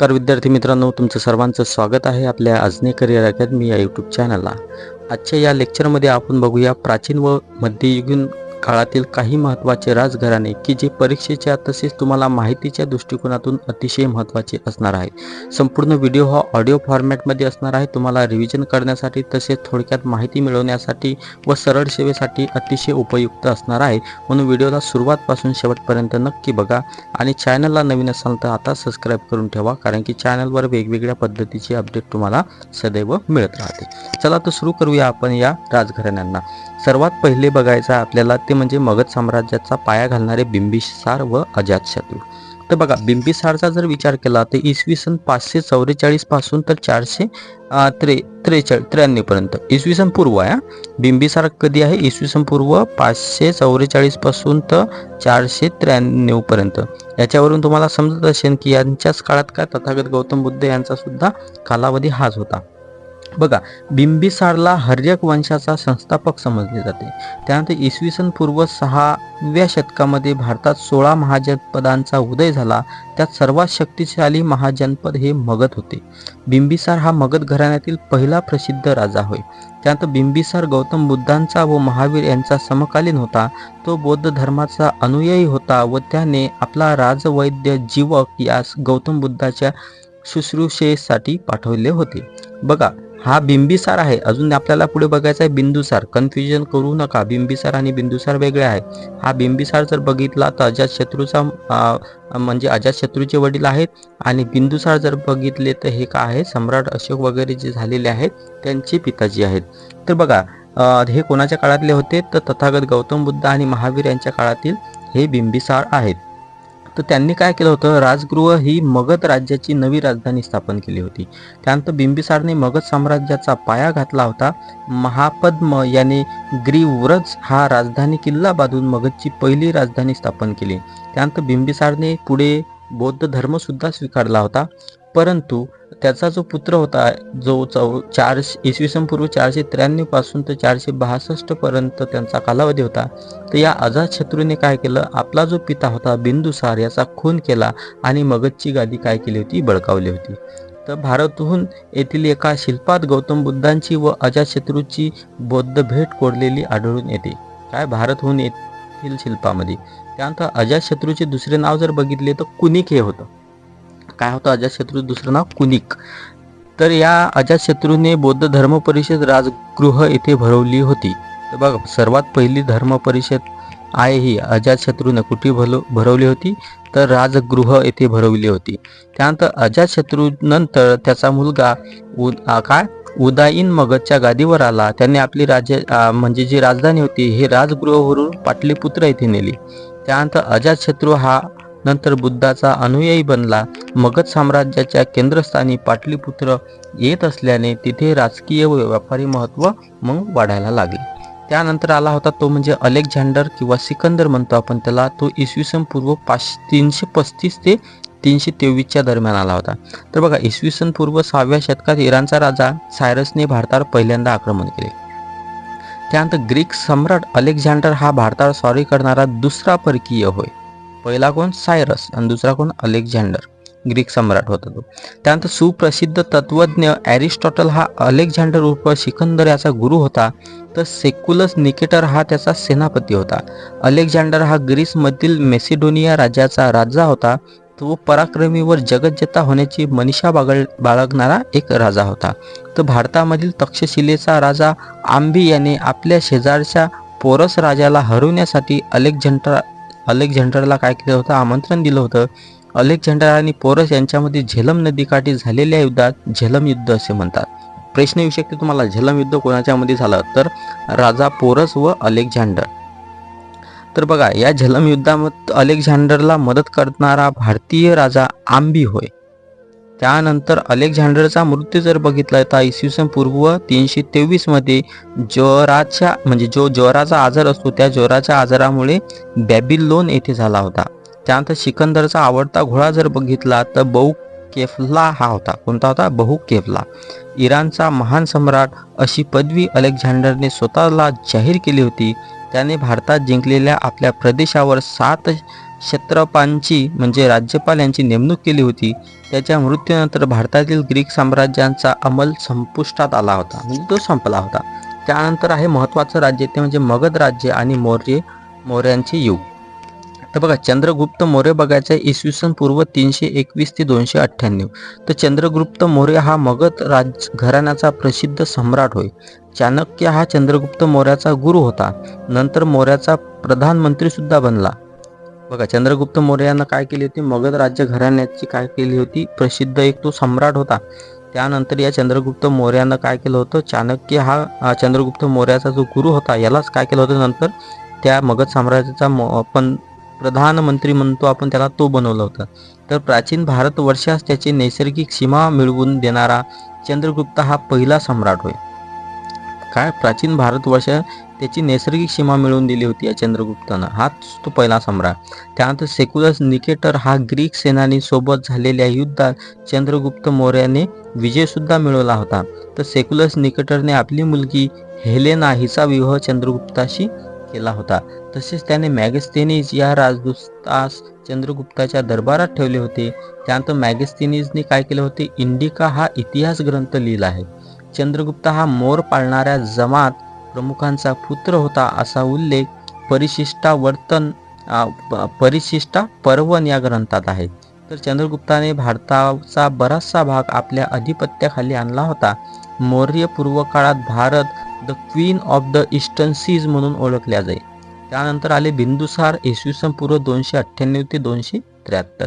नमस्कार विद्यार्थी मित्रांनो तुमचं सर्वांचं स्वागत आहे आपल्या अजने करिअर अकॅडमी या यूट्यूब चॅनलला आजच्या या लेक्चरमध्ये आपण बघूया प्राचीन व मध्ययुगीन काळातील काही महत्त्वाचे राजघराणे की जे परीक्षेच्या तसेच तुम्हाला माहितीच्या दृष्टिकोनातून अतिशय महत्त्वाचे असणार आहे संपूर्ण व्हिडिओ हा ऑडिओ फॉर्मॅटमध्ये असणार आहे. तुम्हाला रिव्हिजन करण्यासाठी तसेच थोडक्यात माहिती मिळवण्यासाठी व सरळ सेवेसाठी अतिशय उपयुक्त असणार आहे. म्हणून व्हिडिओला सुरुवातपासून शेवटपर्यंत नक्की बघा आणि चॅनलला नवीन असाल तर आता सबस्क्राईब करून ठेवा कारण की चॅनलवर वेगवेगळ्या पद्धतीचे अपडेट तुम्हाला सदैव मिळत राहते. चला तर सुरू करूया आपण या राजघराण्यांना. सर्वात पहिले बघायचं आपल्याला ते म्हणजे मगध साम्राज्याचा पाया घालणारे बिंबिसार व अजातशत्रू तर बघा बिंबिसारचा जर विचार केला तर इसवी सन पाचशे चौवेचाळीसपासून तर चारशे त्रे त्रेचाळीस त्र्याण्णव पर्यंत. इसवी सन पूर्व आहे बिंबिसार कधी आहे? इसवी सन पूर्व पाचशे चौवेचाळीसपासून तर चारशे त्र्याण्णव पर्यंत. याच्यावरून तुम्हाला समजत असेल की यांच्याच काळात काय तथागत गौतम बुद्ध यांचा सुद्धा कालावधी हाच होता. बघा बिंबिसारला हर्यक वंशाचा संस्थापक समजले जाते. त्यानंतर इसवी सन पूर्व सहाव्या शतकामध्ये भारतात सोळा महाजनपदांचा उदय झाला. त्यात सर्वात शक्तिशाली महाजनपद हे मगध होते. बिंबिसार हा मगध घराण्यातील पहिला प्रसिद्ध राजा होय. त्यानंतर बिंबिसार गौतम बुद्धांचा व महावीर यांचा समकालीन होता. तो बौद्ध धर्माचा अनुयायी होता व त्याने आपला राजवैद्य जीवक यास गौतम बुद्धाच्या शुश्रूषेसाठी पाठवले होते. बघा हा बिंबिसार आहे. अजून आपल्याला पुढे बघायचा आहे बिंदुसार. कन्फ्युजन करू नका. बिंबिसार आणि बिंदुसार वेगळे आहे. हा बिंबिसार जर बघितला तर अजातशत्रूचा म्हणजे अजातशत्रूचे वडील आहेत आणि बिंदुसार जर बघितले तर हे काय आहे? सम्राट अशोक वगैरे जे झालेले आहेत त्यांचे पिताजी आहेत. तर बघा हे कोणाच्या काळातले होते? तर तथागत गौतम बुद्ध आणि महावीर यांच्या काळातील हे बिंबिसार आहेत. तर त्यांनी काय केलं होतं? राजगृह ही मगध राज्याची नवी राजधानी स्थापन केली होती. त्यानंतर बिंबिसारने मगध साम्राज्याचा पाया घातला होता. महापद्म याने ग्रीव्रज हा राजधानी किल्ला बांधून मगधची पहिली राजधानी स्थापन केली. त्यानंतर बिंबिसारने पुढे बौद्ध धर्मसुद्धा स्वीकारला होता. परंतु त्याचा जो पुत्र होता जो चौ चारशे इसवी सन पूर्व चारशे त्र्याण्णवपासून तर चारशे बहासष्ट पर्यंत त्यांचा कालावधी होता. तर या अजातशत्रूने काय केलं? आपला जो पिता होता बिंदुसार याचा खून केला आणि मगधची गादी काय केली होती? बळकावली होती. तर भारतहून येथील एका शिल्पात गौतम बुद्धांची व अजातशत्रूची बौद्ध भेट कोरलेली आढळून येते. काय? भारतहून येथील शिल्पामध्ये. त्यानंतर अजातशत्रूचे दुसरे नाव जर बघितले तर कुनिक हे होतं. काय होतं अजातशत्रू दुसरं नाव कुनिक. तर या अजातशत्रूने बौद्ध धर्म परिषद राजगृह येथे भरवली होती. तर बघा सर्वात पहिली धर्म परिषद आहे ही. अजातशत्रूने कुठे भलो भरवली होती? तर राजगृह येथे भरवली होती. त्यानंतर अजातशत्रू नंतर त्याचा मुलगा उ काय? उदाईन मगधच्या गादीवर आला. त्याने आपली राज्य म्हणजे जी राजधानी होती हे राजगृहावरून पाटलीपुत्र येथे नेली. त्यानंतर अजातशत्रू हा नंतर बुद्धाचा अनुयायी बनला. मगध साम्राज्याच्या केंद्रस्थानी पाटलीपुत्र येत असल्याने तिथे राजकीय व व्यापारी महत्त्व मग वाढायला लागले. त्यानंतर आला होता तो म्हणजे अलेक्झांडर किंवा सिकंदर म्हणतो आपण त्याला. तो इसवी सन पूर्व पाच तीनशे पस्तीस ते तीनशे तेवीसच्या दरम्यान आला होता. तर बघा इसवी सन पूर्व सहाव्या शतकात इराणचा राजा सायरसने भारतावर पहिल्यांदा आक्रमण केले. त्यानंतर ग्रीक सम्राट अलेक्झांडर हा भारतावर स्वारी करणारा दुसरा परकीय होय. पहिला कोण? सायरस. आणि दुसरा कोण? अलेक्झांडर. ग्रीक सम्राट होता तो. त्यानंतर सुप्रसिद्ध तत्वज्ञ ॲरिस्टॉटल हा अलेक्झांडर उर्फ सिकंदर याचा गुरु होता. तर सेक्युलस निकेटर हा त्याचा सेनापती होता. अलेक्झांडर हा ग्रीसमधील मेसिडोनिया राज्याचा राजा होता. तो पराक्रमीवर जगज्जता होण्याची मनीषा बागळ बाळगणारा एक राजा होता. तर भारतामधील तक्षशिलेचा राजा आंबी याने आपल्या शेजारच्या पोरस राजाला हरवण्यासाठी अलेक्झांडर अलेक्झांडरला काय केलं होतं? आमंत्रण दिलं होतं. अलेक्झांडर आणि पोरस यांच्यामध्ये झेलम नदीकाठी झालेल्या युद्धात झेलम युद्ध असे म्हणतात. प्रश्न येऊ शकते तुम्हाला झेलम युद्ध कोणाच्यामध्ये झालं? तर राजा पोरस व अलेक्झांडर. तर बघा या झेलम युद्धामध्ये अलेक्झांडरला मदत करणारा भारतीय राजा आंबी होय. त्यानंतर अलेक्झांडरचा मृत्यू जर बघितला तर इसवी सन पूर्व तीनशे तेवीसमध्ये ज्वराच्या म्हणजे जो ज्वराचा आजार असतो त्या ज्वराच्या आजारामुळे बॅबिलोन येथे झाला होता. त्यानंतर सिकंदरचा आवडता घोडा जर बघितला तर बहु केफला हा होता. कोणता होता? बहु केफला. इराणचा महान सम्राट अशी पदवी अलेक्झांडरने स्वतःला जाहीर केली होती. त्याने भारतात जिंकलेल्या आपल्या प्रदेशावर सात क्षत्रपांची म्हणजे राज्यपाल यांची नेमणूक केली होती त्याच्या मृत्यूनंतर भारतातील ग्रीक साम्राज्यांचा अंमल संपुष्टात आला होता म्हणजे तो संपला होता. त्यानंतर आहे महत्त्वाचं राज्य ते म्हणजे मगध राज्य आणि मौर्य मौर्यांचे युग. तर बघा चंद्रगुप्त मौर्य बघायचं इसवी सन पूर्व तीनशे एकवीस ते दोनशे अठ्ठ्याण्णव. तर चंद्रगुप्त मौर्य हा मगध राज घराण्याचा प्रसिद्ध सम्राट होय. चाणक्य हा चंद्रगुप्त मौर्याचा गुरु होता. नंतर मौर्याचा प्रधानमंत्री सुद्धा बनला. बघा चंद्रगुप्त मौर्यानं काय केली होती? मगध राज्य घराण्याची काय केली होती? प्रसिद्ध एक तो सम्राट होता. त्यानंतर या चंद्रगुप्त मौर्यानं काय केलं होतं? चाणक्य हा चंद्रगुप्त मौर्याचा जो गुरु होता यालाच काय केलं होतं? नंतर त्या मगध साम्राज्याचा मो- पण प्रधानमंत्री म्हणतो आपण त्याला तो बनवलं होतं. तर प्राचीन भारतवर्षास त्याची नैसर्गिक सीमा मिळवून देणारा चंद्रगुप्त हा पहिला सम्राट होय. काय? प्राचीन भारतवर्ष त्याची नैसर्गिक सीमा मिळवून दिली होती या चंद्रगुप्तानं. हाच तो पहिला सम्राट. त्यानंतर सेक्युलस निकेटर हा ग्रीक सेनानी सोबत झालेल्या युद्धात चंद्रगुप्त मौर्याने विजय सुद्धा मिळवला होता. तर सेक्युलस निकेटरने आपली मुलगी हेलेना हिचा विवाह चंद्रगुप्ताशी केला होता. तसेच त्याने मॅगस्थेनीज या राजदूतास चंद्रगुप्ताच्या दरबारात ठेवले होते. त्यानंतर मॅगस्थेनीजने काय केले होते? इंडिका हा इतिहास ग्रंथ लिहिला आहे. चंद्रगुप्त हा मोर पाळणाऱ्या जमात प्रमुखांचा पुत्र होता असा उल्लेख परिशिष्टा वर्तन परिशिष्टा पर्वन या ग्रंथात आहे. तर चंद्रगुप्ताने भारताचा बराचसा भाग आपल्या अधिपत्याखाली आणला होता. मौर्य पूर्व काळात Bharat the queen of the eastern seas म्हणून ओळखल्या जाई. त्यानंतर आले बिंदुसार इसवी सन पूर्व दोनशे अठ्ठ्याण्णव ते दोनशे त्र्याहत्तर.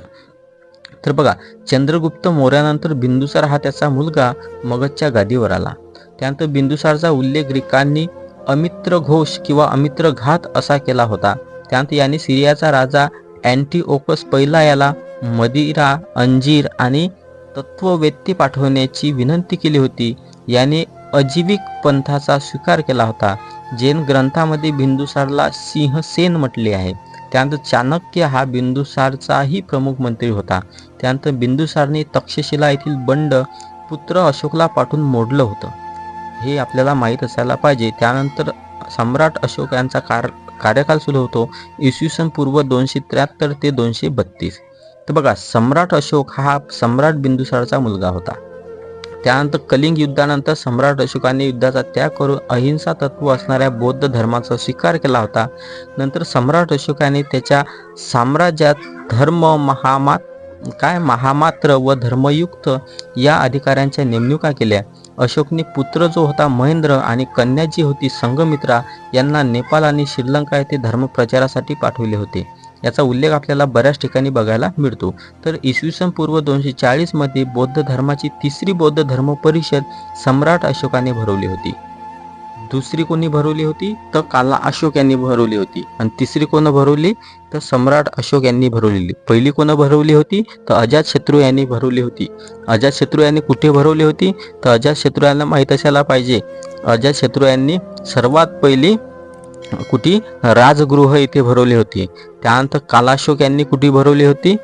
तर बघा चंद्रगुप्त मौर्यानंतर बिंदुसार हा त्याचा मुलगा मगधच्या गादीवर आला. त्यानंतर बिंदुसारचा उल्लेख ग्रीकांनी अमित्र घोष किंवा अमित्र घात असा केला होता. त्यानंतर याने सिरियाचा राजा अँटीओकस पहिला याला मदिरा अंजीर आणि तत्ववेत्ती पाठवण्याची विनंती केली होती. याने अजीविक पंथाचा स्वीकार केला होता. जैन ग्रंथामध्ये बिंदुसारला सिंहसेन म्हटले आहे. त्यानंतर चाणक्य हा बिंदुसारचाही प्रमुख मंत्री होता. त्यानंतर बिंदुसारने तक्षशिला येथील बंड पुत्र अशोकला पाठवून मोडलं होतं. हे आपल्याला माहीत असायला पाहिजे. त्यानंतर सम्राट अशोक यांचा कार कार्यकाल सुरू होतो. इसवी सन पूर्व दोनशे त्र्याहत्तर ते दोनशे बत्तीस. तर बघा सम्राट अशोक हा सम्राट बिंदुसारचा मुलगा होता. त्यानंतर कलिंग युद्धानंतर सम्राट अशोकाने युद्धाचा त्याग करून अहिंसा तत्व असणाऱ्या बौद्ध धर्माचा स्वीकार केला होता. नंतर सम्राट अशोकाने त्याच्या साम्राज्यात धर्म महामात काय? महामात्र व धर्मयुक्त या अधिकाऱ्यांच्या नेमणुका केल्या. अशोकने पुत्र जो होता महेंद्र आणि कन्या जी होती संगमित्रा यांना नेपाळ आणि श्रीलंका येथे धर्मप्रचारासाठी पाठवले होते. याचा उल्लेख आपल्याला बऱ्याच ठिकाणी बघायला मिळतो. तर इसवी सन पूर्व दोनशे चाळीसमध्ये बौद्ध धर्माची तिसरी बौद्ध धर्म परिषद सम्राट अशोकाने भरवली होती. दुसरी कोणी भरवली होती? तर काला अशोक यांनी भरवली होती. आणि तिसरी कोण भरवली? तर सम्राट अशोक यांनी भरवलेली. पहिली कोण भरवली होती? तर अजात शत्रू यांनी भरवली होती. अजात शत्रू यांनी कुठे भरवली होती? तर अजात शत्रू यांना माहीत असायला पाहिजे. अजातशत्रू यांनी सर्वात पहिली कुठे? राजगृह इथे भरवली होती. त्यानंतर कालाशोक यांनी कुठे भरवली होती?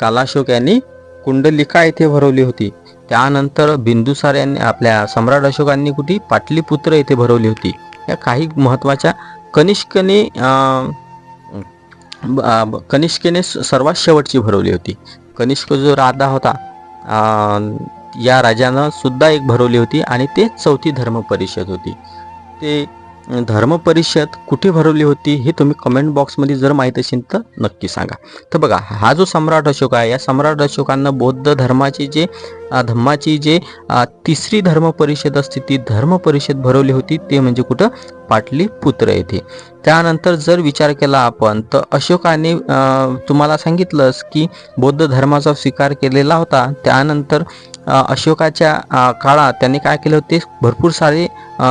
कालाशोक यांनी कुंडलिका येथे भरवली होती. त्यानंतर बिंदुसार यांनी आपल्या सम्राट अशोकांनी कुठे पाटलीपुत्र येथे भरवली होती. या काही महत्त्वाच्या कनिष्कने कनिष्केने सर्वात शेवटची भरवली होती. कनिष्क जो राजा होता या राजानं सुद्धा एक भरवली होती आणि तेच चौथी धर्म परिषद होती. ते धर्म परिषद कुठे भरवली होती हे तुम्ही कमेंट बॉक्समध्ये जर माहीत असेल तर नक्की सांगा. तर बघा हा जो सम्राट अशोक आहे या सम्राट अशोकांना बौद्ध धर्माची जे धम्माची जे तिसरी धर्म परिषद असते ती धर्म परिषद भरवली होती ते म्हणजे कुठं? पाटलीपुत्र येथे. त्यानंतर जर विचार केला आपण तर अशोकाने तुम्हाला सांगितलंच की बौद्ध धर्माचा स्वीकार केलेला होता. त्यानंतर अशोकाच्या काळात त्यांनी काय केले होते? भरपूर सारे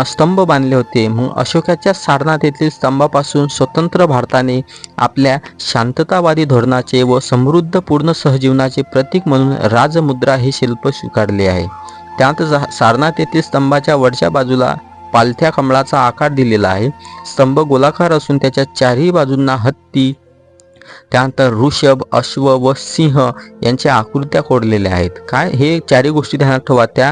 स्तंभ बांधले होते. मग अशोकाच्या सारनाथ येथील स्तंभापासून स्वतंत्र भारताने आपल्या शांततावादी धोरणाचे व समृद्ध पूर्ण सहजीवनाचे प्रतीक म्हणून राजमुद्रा हे शिल्प स्वीकारले आहे. त्यात सारनाथ येथील स्तंभाच्या वरच्या बाजूला पालथ्या कमळाचा आकार दिलेला आहे. स्तंभ गोलाकार असून त्याच्या चारही बाजूंना हत्ती त्यानंतर ऋषभ अश्व व सिंह यांच्या आकृत्या कोरलेल्या आहेत. काय? हे चारही गोष्टी ध्यानात ठेवा. त्या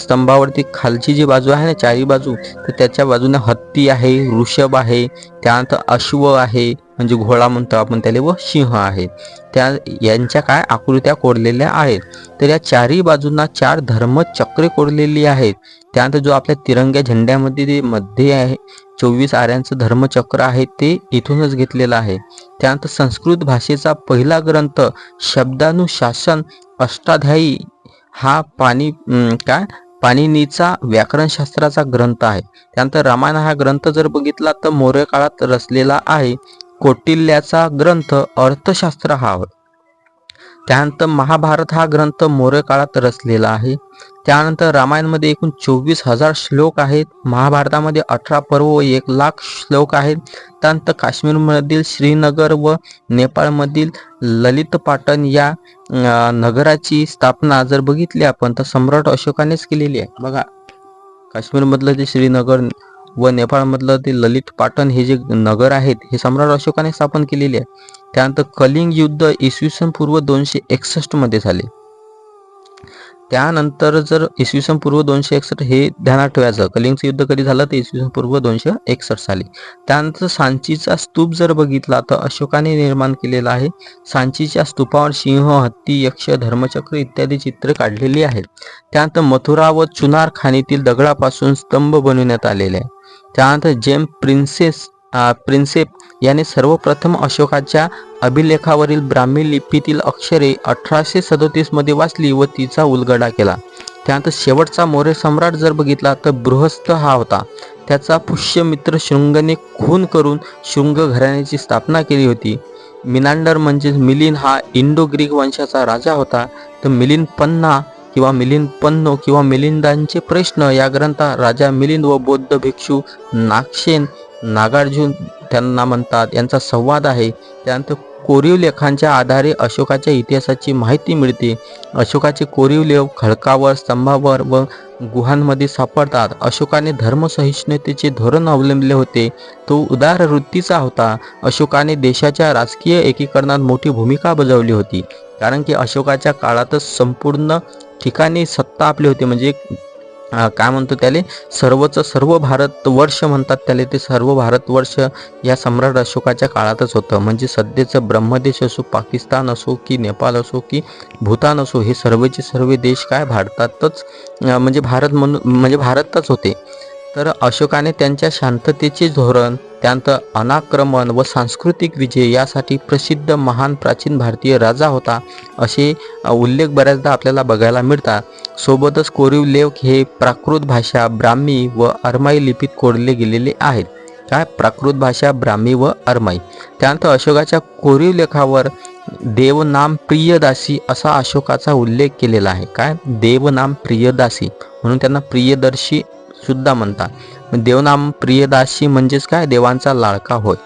स्तंभावरती खालची जी बाजू आहे ना चारही बाजू तर त्याच्या बाजूने हत्ती आहे ऋषभ आहे त्यानंतर अश्व आहे म्हणजे घोडा म्हणतो आपण त्याला व सिंह आहे. त्या यांच्या काय? आकृत्या कोरलेल्या आहेत. तर या चारही बाजूंना चार धर्मचक्रे कोरलेली आहेत. त्यानंतर जो आपल्या तिरंग्या झेंड्यामध्ये मध्ये आहे चोवीस आऱ्यांचं धर्मचक्र आहे ते इथूनच घेतलेलं आहे. त्यानंतर संस्कृत भाषेचा पहिला ग्रंथ शब्दानुशासन अष्टाध्यायी हा पाणी काय? पाणिनीचा व्याकरणशास्त्राचा ग्रंथ आहे. त्यानंतर रामायण हा ग्रंथ जर बघितला तर मौर्य काळात रचलेला आहे. कौटिल्याचा ग्रंथ अर्थशास्त्र हा. त्यानंतर महाभारत हा ग्रंथ मौर्य काळात रचलेला आहे. त्यानंतर रामायणमध्ये एकूण चोवीस हजार श्लोक आहेत. महाभारतामध्ये अठरा पर्व व एक लाख श्लोक आहेत. त्यानंतर काश्मीरमधील श्रीनगर व नेपाळमधील ललित पाटण या नगराची स्थापना जर बघितली आपण तर सम्राट अशोकानेच केलेली आहे. बघा काश्मीरमधलं जे श्रीनगर व नेपाळमधलं ते ललित पाटण हे जे नगर आहेत हे सम्राट अशोकाने स्थापन केलेले आहे. त्यानंतर कलिंग युद्ध इसवी सन पूर्व दोनशे एकसष्टमध्ये झाले. त्यानंतर जर इसवी सन पूर्व दोनशे एकसष्ट हे ध्यानात ठेवायचं कलिंगचं युद्ध कधी झालं? तर इसवी सन पूर्व दोनशे एकसष्ट साली. त्यानंतर सांचीचा स्तूप जर बघितला तर अशोकाने निर्माण केलेला आहे. सांचीच्या स्तूपावर सिंह हत्ती यक्ष धर्मचक्र इत्यादी चित्र काढलेली आहेत. त्यानंतर मथुरा व चुनार खाणीतील दगडापासून स्तंभ बनवण्यात आलेले आहे. त्यानंतर जेम प्रिन्सेस प्रिन्सेप याने सर्वप्रथम अशोकाच्या अभिलेखावरील ब्राह्मी लिपीतील अक्षरे अठराशे सदोतीसमध्ये वाचली व तिचा उलगडा केला. त्यानंतर शेवटचा मौर्य सम्राट जर बघितला तर बृहस्थ हा होता. त्याचा पुष्यमित्र शृंगने खून करून शृंग घराण्याची स्थापना केली होती. मिनांडर म्हणजेच मिलिन हा इंडो ग्रीक वंशाचा राजा होता. तर मिलिंद पन्ना किंवा मिलिंद पन्नो किंवा मिलिंदांचे प्रश्न या ग्रंथात राजा मिलिंद व बौद्ध भिक्षू नागसेन नागार्जुन त्यांना म्हणतात. यांचा संवाद आहे. त्यानंतर कोरीव लेखांच्या आधारे अशोकाच्या इतिहासाची माहिती मिळते. अशोकाचे कोरीव लेख खडकावर स्तंभावर व गुहांमध्ये सापडतात. अशोकाने धर्मसहिष्णुतेचे धोरण अवलंबले होते. तो उदार वृत्तीचा होता. अशोकाने देशाच्या राजकीय एकीकरणात मोठी भूमिका बजावली होती. कारण की अशोकाच्या काळातच संपूर्ण ठिकाणी सत्ता आपली होती. म्हणजे काय म्हणतो त्याले? सर्वच सर्व भारत वर्ष म्हणतात त्याला ते सर्व भारतवर्ष या सम्राट अशोकाच्या काळातच होतं. म्हणजे सध्याचं ब्रह्मदेश असो पाकिस्तान असो की नेपाळ असो की भूतान असो हे सर्वचे सर्व देश काय? भारतातच म्हणजे भारत म्हणून म्हणजे भारतच होते. तर अशोकाने त्यांच्या शांततेचे धोरण त्यानंतर अनाक्रमण व सांस्कृतिक विजय यासाठी प्रसिद्ध महान प्राचीन भारतीय राजा होता असे उल्लेख बऱ्याचदा आपल्याला बघायला मिळतात. सोबतच कोरीव लेख हे प्राकृत भाषा ब्राह्मी व अरमाई लिपीत कोरले गेलेले आहेत. काय? प्राकृत भाषा ब्राह्मी व अरमाई. त्यानंतर अशोकाच्या कोरीव लेखावर देवनाम प्रियदासी असा अशोकाचा उल्लेख केलेला आहे. काय? देवनाम प्रियदासी. म्हणून त्यांना प्रियदर्शी सुद्धा म्हणतात. देवनाम प्रियदासी म्हणजेच काय? देवांचा लाडका होय.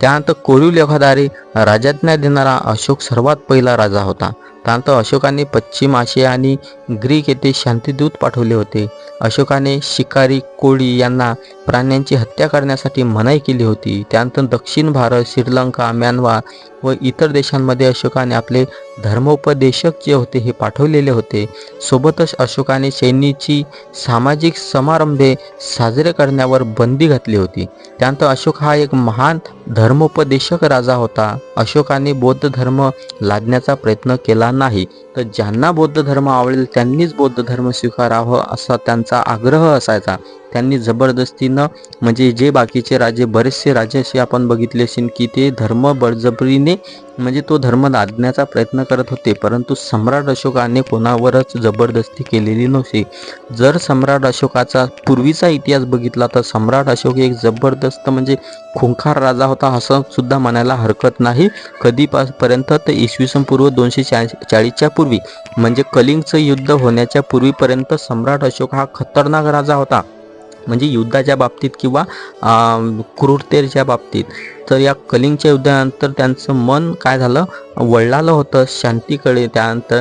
त्यानंतर कोरीव लेखाद्वारे राजाज्ञा देणारा अशोक सर्वात पहिला राजा होता. त्यानंतर अशोकाने पश्चिम आशिया आणि ग्रीक येथे शांतीदूत पाठवले होते. अशोकाने शिकारी कोळी यांना प्राण्यांची हत्या करण्यासाठी मनाई केली होती. त्यानंतर दक्षिण भारत श्रीलंका म्यानमार व इतर देशांमध्ये अशोकाने आपले धर्मोपदेशक जे होते हे पाठवलेले होते. सोबतच अशोकाने सैनीची सामाजिक समारंभे साजरे करण्यावर बंदी घातली होती. त्यानंतर अशोक हा एक महान धर्मोपदेशक राजा होता. अशोकाने बौद्ध धर्म लादण्याचा प्रयत्न केला नाही. तर ज्यांना बौद्ध धर्म आवडेल त्यांनीच बौद्ध धर्म स्वीकारावं असा त्यांचा आग्रह असायचा. त्यांनी जबरदस्तीनं म्हणजे जे बाकीचे राजे बरेचसे राजे असे आपण बघितले असेल की ते धर्म बळजबरीने म्हणजे तो धर्म लादण्याचा प्रयत्न करत होते. परंतु सम्राट अशोकाने कोणावरच जबरदस्ती केलेली नव्हती. जर सम्राट अशोकाचा पूर्वीचा इतिहास बघितला तर सम्राट अशोक एक जबरदस्त म्हणजे खुंखार राजा होता असं सुद्धा म्हणायला हरकत नाही. कधीपासपर्यंत तर इसवी सन पूर्व दोनशे चाळीसच्या पूर्वी. म्हणजे कलिंगचं युद्ध होण्याच्या पूर्वीपर्यंत सम्राट अशोक हा खतरनाक राजा होता. म्हणजे युद्धाच्या बाबतीत किंवा क्रूरतेच्या बाबतीत. तर या कलिंगच्या युद्धानंतर त्यांचं मन काय झालं? वळलालं होतं शांतीकडे. त्यानंतर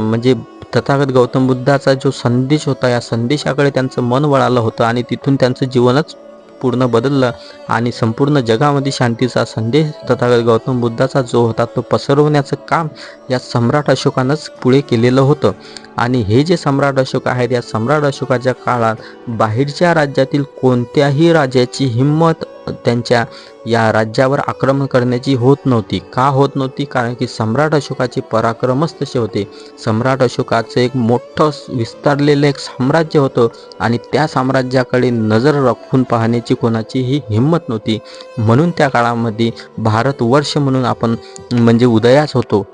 म्हणजे तथागत गौतम बुद्धाचा जो संदेश होता या संदेशाकडे त्यांचं मन वळालं होतं आणि तिथून त्यांचं जीवनच पूर्ण बदललं आणि संपूर्ण जगामध्ये शांतीचा संदेश तथागत गौतम बुद्धाचा जो होता तो पसरवण्याचं काम या सम्राट अशोकानंच पुढे केलेलं होतं. आणि हे जे सम्राट अशोक आहेत या सम्राट अशोकाच्या काळात बाहेरच्या राज्यातील कोणत्याही राजाची हिंमत त्यांच्या या राज्यावर आक्रमण करण्याची होत नव्हती. का होत नव्हती? कारण की सम्राट अशोकाचे पराक्रमच तसे होते. सम्राट अशोकाचं एक मोठं विस्तारलेलं एक साम्राज्य होतं आणि त्या साम्राज्याकडे नजर राखून पाहण्याची कोणाचीही हिंमत नव्हती. म्हणून त्या काळामध्ये भारतवर्ष म्हणून आपण म्हणजे उदयास होतो.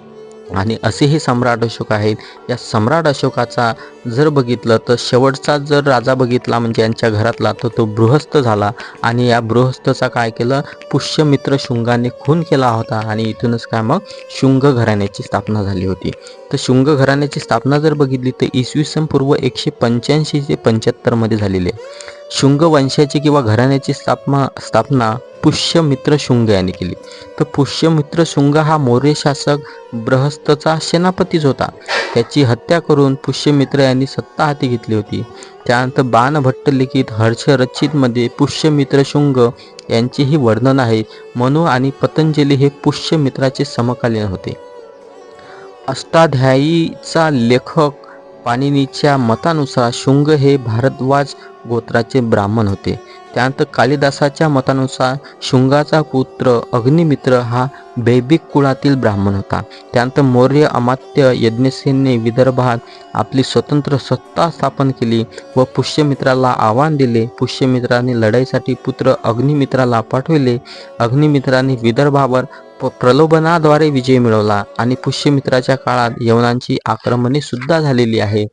आणि असेही सम्राट अशोक आहेत. या सम्राट अशोकाचा जर बघितलं तर शेवटचा जर राजा बघितला म्हणजे यांच्या घरातला तर तो बृहस्थ झाला. आणि या बृहस्थचा काय केलं? पुष्यमित्र शुंगाने खून केला होता आणि इथूनच काय मग? शुंग घराण्याची स्थापना झाली होती. तर शुंग घराण्याची स्थापना जर बघितली तर इसवी सन पूर्व एकशे पंच्याऐंशी ते पंच्याहत्तरमध्ये झालेली आहे. शुंग वंशाची किंवा घराण्याची स्थापना स्थापना पुष्यमित्र शुंग यांनी केली. तर पुष्यमित्र शुंग हा मौर्य शासक बृहस्थचा सेनापतीच होता. त्याची हत्या करून पुष्यमित्र यांनी सत्ता हाती घेतली होती. त्यानंतर बाणभट्ट लिखित हर्षरचितमध्ये पुष्यमित्र शुंग यांचेही वर्णन आहे. मनु आणि पतंजली हे पुष्यमित्राचे समकालीन होते. अष्टाध्यायीचा लेखक पाणिनीच्या मतानुसार शुंग हे भारद्वाज गोत्राचे ब्राह्मण होते. त्यानंतर कालिदासाच्या मतानुसार शुंगाचा पुत्र अग्निमित्र हा बैबिक कुळातील ब्राह्मण होता. त्यानंतर मौर्य अमात्य यज्ञसेनने विदर्भात आपली स्वतंत्र सत्ता स्थापन केली व पुष्यमित्राला आव्हान दिले. पुष्यमित्राने लढाईसाठी पुत्र अग्निमित्राला पाठविले. अग्निमित्राने विदर्भावर प्रलोभनाद्वारे विजय मिळवला आणि पुष्यमित्राच्या काळात यवनांची आक्रमणे सुद्धा झालेली आहे.